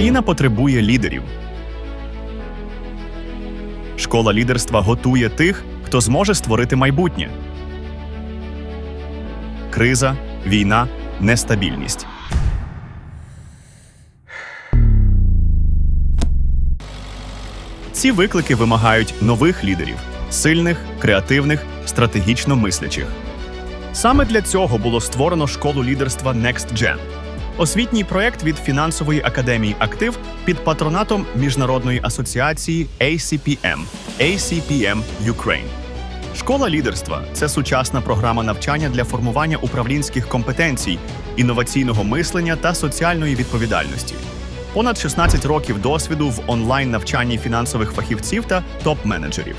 Україна потребує лідерів. Школа лідерства готує тих, хто зможе створити майбутнє. Криза, війна, нестабільність. Ці виклики вимагають нових лідерів сильних, креативних, стратегічно мислячих. Саме для цього було створено школу лідерства Next Gen – освітній проект від фінансової академії Актив під патронатом міжнародної асоціації ACPM ACPM Ukraine. Школа лідерства це сучасна програма навчання для формування управлінських компетенцій, інноваційного мислення та соціальної відповідальності. Понад 16 років досвіду в онлайн навчанні фінансових фахівців та топ-менеджерів.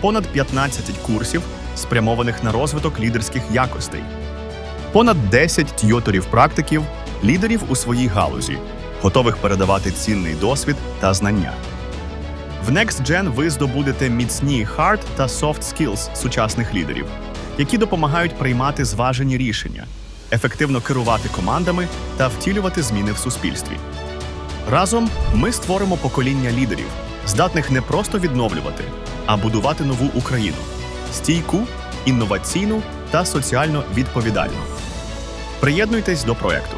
Понад 15 курсів, спрямованих на розвиток лідерських якостей. Понад 10 т'юторів практиків, лідерів у своїй галузі, готових передавати цінний досвід та знання. В Next Gen ви здобудете міцні hard та soft skills сучасних лідерів, які допомагають приймати зважені рішення, ефективно керувати командами та втілювати зміни в суспільстві. Разом ми створимо покоління лідерів, здатних не просто відновлювати, а будувати нову Україну стійку, інноваційну та соціально відповідальну. Приєднуйтесь до проекту.